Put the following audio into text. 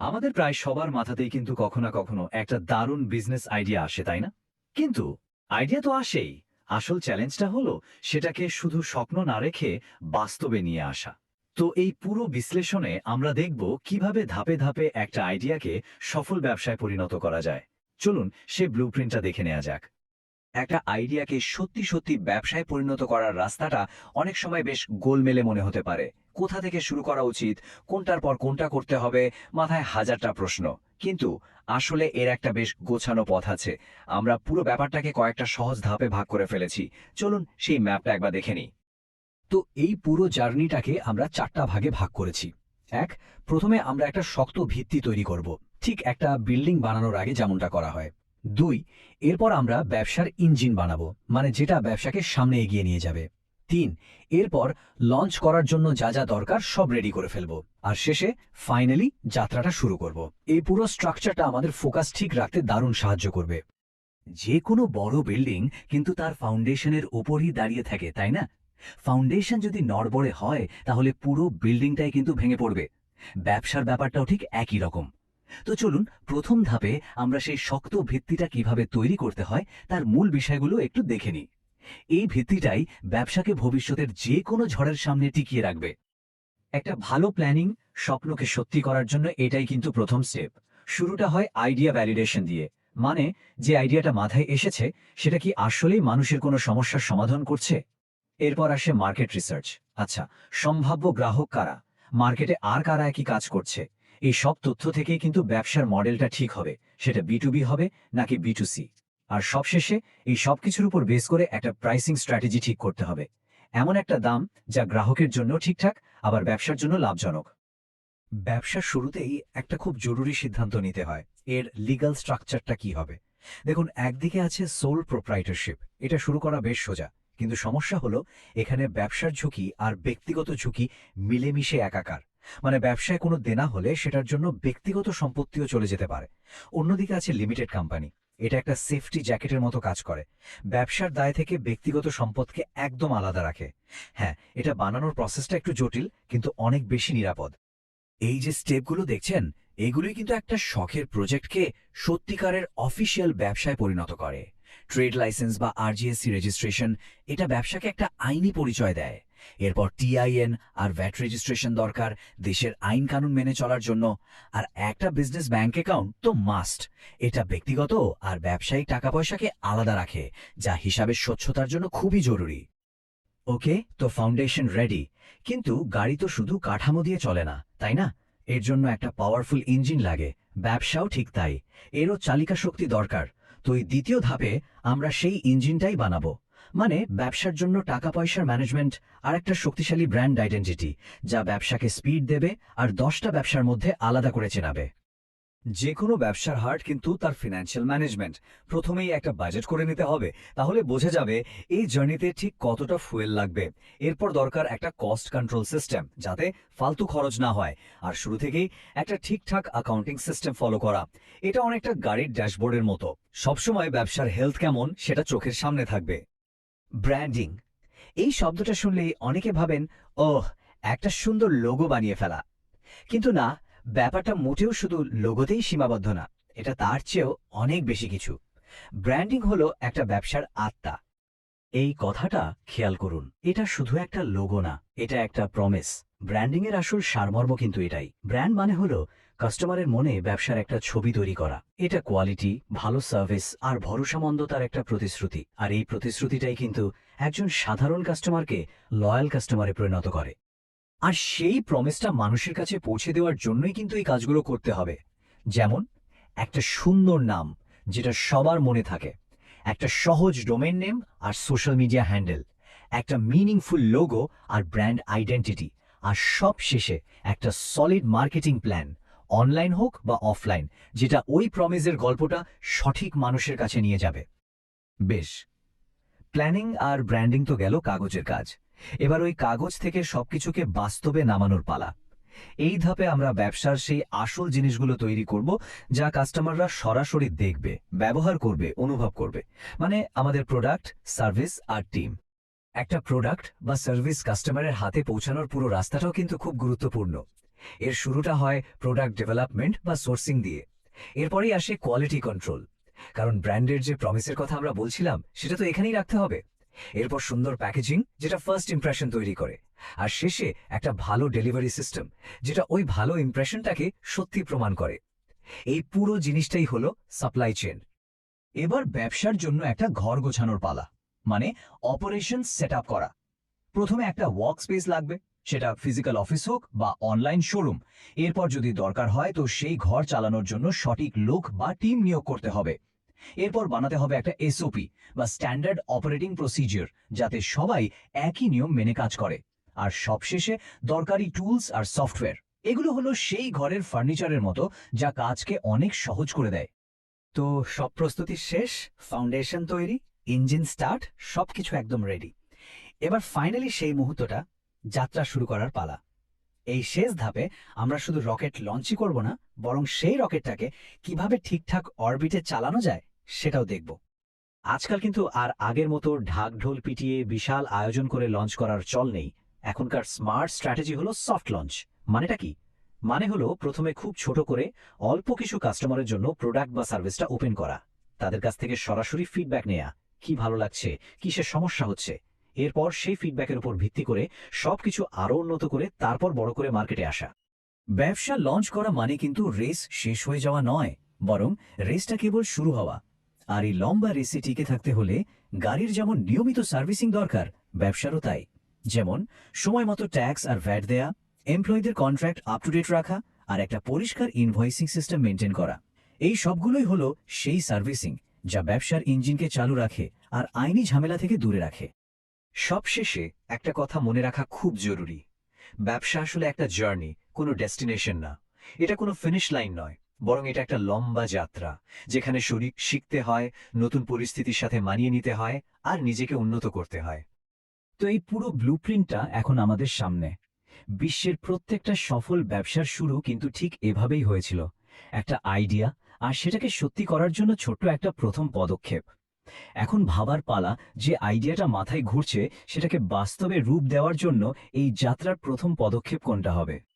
আমাদের প্রায় সবার মাথাতেই কিন্তু কখনো না কখনো একটা দারুণ বিজনেস আইডিয়া আসে, তাই না? কিন্তু আইডিয়া তো আসেই। আসল চ্যালেঞ্জটা হলো সেটাকে শুধু স্বপ্ন না রেখে বাস্তবে নিয়ে আসা। তো এই পুরো বিশ্লেষণে আমরা দেখব কীভাবে ধাপে ধাপে একটা আইডিয়াকে সফল ব্যবসায় পরিণত করা যায়। চলুন সে ব্লুপ্রিন্টটা দেখে নেওয়া যাক। একটা আইডিয়াকে সত্যি সত্যি ব্যবসায় পরিণত করার রাস্তাটা অনেক সময় বেশ গোলমেলে মনে হতে পারে। কোথা থেকে শুরু করা উচিত? কোনটার পর কোনটা করতে হবে? মাথায় হাজারটা প্রশ্ন। কিন্তু আসলে এর একটা বেশ গোছানো পথ আছে। আমরা পুরো ব্যাপারটাকে কয়েকটা সহজ ধাপে ভাগ করে ফেলেছি। চলুন সেই ম্যাপটা একবার দেখে নিই। তো এই পুরো জার্নিটাকে আমরা চারটা ভাগে ভাগ করেছি। এক, প্রথমে আমরা একটা শক্ত ভিত্তি তৈরি করব। ঠিক একটা বিল্ডিং বানানোর আগে যেমনটা করা হয়। দুই, এরপর আমরা ব্যবসার ইঞ্জিন বানাবো মানে যেটা ব্যবসাকে সামনে এগিয়ে নিয়ে যাবে। তিন, এরপর লঞ্চ করার জন্য যা যা দরকার সব রেডি করে ফেলব। আর শেষে ফাইনালি যাত্রাটা শুরু করব। এই পুরো স্ট্রাকচারটা আমাদের ফোকাস ঠিক রাখতে দারুণ সাহায্য করবে। যে কোনো বড় বিল্ডিং কিন্তু তার ফাউন্ডেশনের ওপরই দাঁড়িয়ে থাকে, তাই না? ফাউন্ডেশন যদি নড়বড়ে হয়, তাহলে পুরো বিল্ডিংটাই কিন্তু ভেঙে পড়বে। ব্যবসার ব্যাপারটাও ঠিক একই রকম। তো চলুন প্রথম ধাপে আমরা সেই শক্ত ভিত্তিটা কীভাবে তৈরি করতে হয় তার মূল বিষয়গুলো একটু দেখে নিই। এই ভিত্তিটাই ব্যবসাকে ভবিষ্যতের যে কোনো ঝড়ের সামনে টিকিয়ে রাখবে। একটা ভালো প্ল্যানিং স্বপ্নকে সত্যি করার জন্য এটাই কিন্তু প্রথম স্টেপ শুরুটা হয় আইডিয়া ভ্যালিডেশন দিয়ে। মানে যে আইডিয়াটা মাথায় এসেছে, সেটা কি আসলেই মানুষের কোনো সমস্যার সমাধান করছে? এরপর আসে মার্কেট রিসার্চ আচ্ছা সম্ভাব্য গ্রাহক কারা? মার্কেটে আর কারা একই কাজ করছে? এই সব তথ্য থেকেই কিন্তু ব্যবসার মডেলটা ঠিক হবে। সেটা বি টু বি হবে নাকি বি টু সি আর সবশেষে এই সব কিছুর উপর বেস করে একটা প্রাইসিং স্ট্র্যাটেজি ঠিক করতে হবে। এমন একটা দাম যা গ্রাহকের জন্য ঠিকঠাক, আবার ব্যবসার জন্য লাভজনক। ব্যবসার শুরুতেই একটা খুব জরুরি সিদ্ধান্ত নিতে হয়, এর লিগ্যাল স্ট্রাকচারটা কি হবে। দেখুন, একদিকে আছে সোল প্রোপ্রাইটারশিপ এটা শুরু করা বেশ সোজা। কিন্তু সমস্যা হলো, এখানে ব্যবসার ঝুঁকি আর ব্যক্তিগত ঝুঁকি মিলেমিশে একাকার। মানে ব্যবসায় কোনো দেনা হলে সেটার জন্য ব্যক্তিগত সম্পত্তিও চলে যেতে পারে। অন্যদিকে আছে লিমিটেড কোম্পানি এটা একটা সেফটি জ্যাকেটের মতো কাজ করে। ব্যবসার দায় থেকে ব্যক্তিগত সম্পদকে একদম আলাদা রাখে। হ্যাঁ এটা বানানোর প্রসেসটা একটু জটিল, কিন্তু অনেক বেশি নিরাপদ। এই যে স্টেপগুলো দেখছেন, এগুলোই কিন্তু একটা শখের প্রজেক্টকে সত্যিকারের অফিসিয়াল ব্যবসায় পরিণত করে। ট্রেড লাইসেন্স বা আরজিএসসি রেজিস্ট্রেশন এটা ব্যবসাকে একটা আইনি পরিচয় দেয়। এরপর টিআইএন আর ভ্যাট রেজিস্ট্রেশন দরকার, দেশের আইন কানুন মেনে চলার জন্য। আর একটা বিজনেস ব্যাংক অ্যাকাউন্ট তো মাস্ট এটা ব্যক্তিগত আর ব্যবসায়িক টাকা পয়সাকে আলাদা রাখে, যা হিসাবের স্বচ্ছতার জন্য খুবই জরুরি। ওকে, তো ফাউন্ডেশন রেডি কিন্তু গাড়ি তো শুধু কাঠামো দিয়ে চলে না, তাই না? এর জন্য একটা পাওয়ারফুল ইঞ্জিন লাগে, ব্যবসাও ঠিক তাই। এরও চালিকা শক্তি দরকার। তো এই দ্বিতীয় ধাপে আমরা সেই ইঞ্জিনটাই বানাবো। মানে ব্যবসার জন্য টাকা পয়সার ম্যানেজমেন্ট আর একটা শক্তিশালী ব্র্যান্ড আইডেন্টিটি, যা ব্যবসাকে স্পিড দেবে আর দশটা ব্যবসার মধ্যে আলাদা করে চেনাবে। যে কোনো ব্যবসার হার্ট কিন্তু তার ফিনান্সিয়াল ম্যানেজমেন্ট। প্রথমেই একটা বাজেট করে নিতে হবে, তাহলে বোঝা যাবে এই জার্নিতে ঠিক কতটা ফুয়েল লাগবে। এরপর দরকার একটা কস্ট কন্ট্রোল সিস্টেম, যাতে ফালতু খরচ না হয়। আর শুরু থেকেই একটা ঠিকঠাক অ্যাকাউন্টিং সিস্টেম ফলো করা। এটা অনেকটা গাড়ির ড্যাশবোর্ডের মতো। সবসময় ব্যবসার হেলথ কেমন, সেটা চোখের সামনে থাকবে। ব্র্যান্ডিং এই শব্দটা শুনলেই অনেকে ভাবেন, ওহ, একটা সুন্দর লোগো বানিয়ে ফেলা। কিন্তু না, ব্যাপারটা মোটেও শুধু লোগোতেই সীমাবদ্ধ না, এটা তার চেয়েও অনেক বেশি কিছু। ব্র্যান্ডিং হলো একটা ব্যবসার আত্মা। এই কথাটা খেয়াল করুন, এটা শুধু একটা লোগো না, এটা একটা প্রমিস ব্র্যান্ডিং এর আসল সারমর্ম কিন্তু এটাই। ব্র্যান্ড মানে হলো কাস্টমারের মনে ব্যবসার একটা ছবি তৈরি করা। এটা কোয়ালিটি ভালো সার্ভিস আর ভরসামন্দতার একটা প্রতিশ্রুতি। আর এই প্রতিশ্রুতিটাই কিন্তু একজন সাধারণ কাস্টমারকে লয়াল কাস্টমারে পরিণত করে। আর সেই প্রমিসটা মানুষের কাছে পৌঁছে দেওয়ার জন্যই কিন্তু এই কাজগুলো করতে হবে। যেমন, একটা সুন্দর নাম যেটা সবার মনে থাকে। একটা সহজ ডোমেন নেম আর সোশ্যাল মিডিয়া হ্যান্ডেল একটা মিনিংফুল লোগো আর ব্র্যান্ড আইডেন্টিটি আর সব শেষে একটা সলিড মার্কেটিং প্ল্যান অনলাইন হোক বা অফলাইন যেটা ওই প্রমিসের গল্পটা সঠিক মানুষের কাছে নিয়ে যাবে। বেশ প্ল্যানিং আর ব্র্যান্ডিং তো গেল কাগজের কাজ। এবার ওই কাগজ থেকে সবকিছুকে বাস্তবে নামানোর পালা। এই ধাপে আমরা ব্যবসার সেই আসল জিনিসগুলো তৈরি করব, যা কাস্টমাররা সরাসরি দেখবে, ব্যবহার করবে, অনুভব করবে। মানে আমাদের প্রোডাক্ট সার্ভিস আর টিম একটা প্রোডাক্ট বা সার্ভিস কাস্টমারের হাতে পৌঁছানোর পুরো রাস্তাটাও কিন্তু খুব গুরুত্বপূর্ণ। এর শুরুটা হয় প্রোডাক্ট ডেভেলপমেন্ট বা সোর্সিং দিয়ে। এরপরেই আসে কোয়ালিটি কন্ট্রোল কারণ ব্র্যান্ডের যে প্রমিসের কথা আমরা বলছিলাম, সেটা তো এখানেই রাখতে হবে। এরপর সুন্দর প্যাকেজিং যেটা ফার্স্ট ইমপ্রেশন তৈরি করে। আর শেষে একটা ভালো ডেলিভারি সিস্টেম যেটা ওই ভালো ইমপ্রেশনটাকে সত্যি প্রমাণ করে। এই পুরো জিনিসটাই হলো সাপ্লাই চেন এবার ব্যবসার জন্য একটা ঘর গোছানোর পালা। মানে অপারেশন সেট করা। প্রথমে একটা ওয়ার্ক স্পেস লাগবে, সেটা ফিজিক্যাল অফিস হোক বা অনলাইন শোরুম এরপর যদি দরকার হয় তো সেই ঘর চালানোর জন্য সঠিক লোক বা টিম নিয়োগ করতে হবে। এরপর বানাতে হবে একটা এসওপি বা স্ট্যান্ডার্ড অপারেটিং প্রসিজিওর যাতে সবাই একই নিয়ম মেনে কাজ করে। আর সবশেষে দরকারি টুলস আর সফটওয়্যার এগুলো হলো সেই ঘরের ফার্নিচারের মতো, যা কাজকে অনেক সহজ করে দেয়। তো সব প্রস্তুতি শেষ ফাউন্ডেশন তৈরি ইঞ্জিন স্টার্ট, সবকিছু একদম রেডি এবার ফাইনালি সেই মুহূর্তটা, যাত্রা শুরু করার পালা। এই শেষ ধাপে আমরা শুধু রকেট লঞ্চই করব না, বরং সেই রকেটটাকে কীভাবে ঠিকঠাক অরবিটে চালানো যায়, সেটাও দেখব। আজকাল কিন্তু আর আগের মতো ঢাক ঢোল পিটিয়ে বিশাল আয়োজন করে লঞ্চ করার চল নেই। এখনকার স্মার্ট স্ট্র্যাটেজি হলো সফট লঞ্চ মানেটা কি? মানে হলো প্রথমে খুব ছোট করে অল্প কিছু কাস্টমারের জন্য প্রোডাক্ট বা সার্ভিসটা ওপেন করা। তাদের কাছ থেকে সরাসরি ফিডব্যাক নেয়া। কি ভালো লাগছে? কিসের সমস্যা হচ্ছে? এরপর সেই ফিডব্যাকের উপর ভিত্তি করে সবকিছু আরও উন্নত করে তারপর বড় করে মার্কেটে আসা। ব্যবসা লঞ্চ করা মানে কিন্তু রেস শেষ হয়ে যাওয়া নয়, বরং রেসটা কেবল শুরু হওয়া। আর এই লম্বা রেসে টিকে থাকতে হলে গাড়ির যেমন নিয়মিত সার্ভিসিং দরকার, ব্যবসারও তাই। যেমন, সময় মতো ট্যাক্স আর ভ্যাট দেয়া এমপ্লয়ীদের কন্ট্রাক্ট আপ টু ডেট রাখা আর একটা পরিষ্কার ইনভয়েসিং সিস্টেম মেনটেন করা। এই সবগুলোই হলো সেই সার্ভিসিং যা ব্যবসার ইঞ্জিনকে চালু রাখে আর আইনি ঝামেলা থেকে দূরে রাখে। সবশেষে একটা কথা মনে রাখা খুব জরুরি। ব্যবসা আসলে একটা জার্নি, কোনো ডেস্টিনেশন না। এটা কোনো ফিনিশ লাইন নয়, বরং এটা একটা লম্বা যাত্রা, যেখানে শরীর শিখতে হয়, নতুন পরিস্থিতির সাথে মানিয়ে নিতে হয়, আর নিজেকে উন্নত করতে হয়। তো এই পুরো ব্লুপ্রিন্টটা এখন আমাদের সামনে। বিশ্বের প্রত্যেকটা সফল ব্যবসার শুরু কিন্তু ঠিক এভাবেই হয়েছিল। একটা আইডিয়া আর সেটাকে সত্যি করার জন্য ছোট্ট একটা প্রথম পদক্ষেপ। এখন ভাবার পালা যে আইডিয়াটা মাথায় ঘুরছে, সেটাকে বাস্তবে রূপ দেওয়ার জন্য এই যাত্রার প্রথম পদক্ষেপ কোনটা হবে?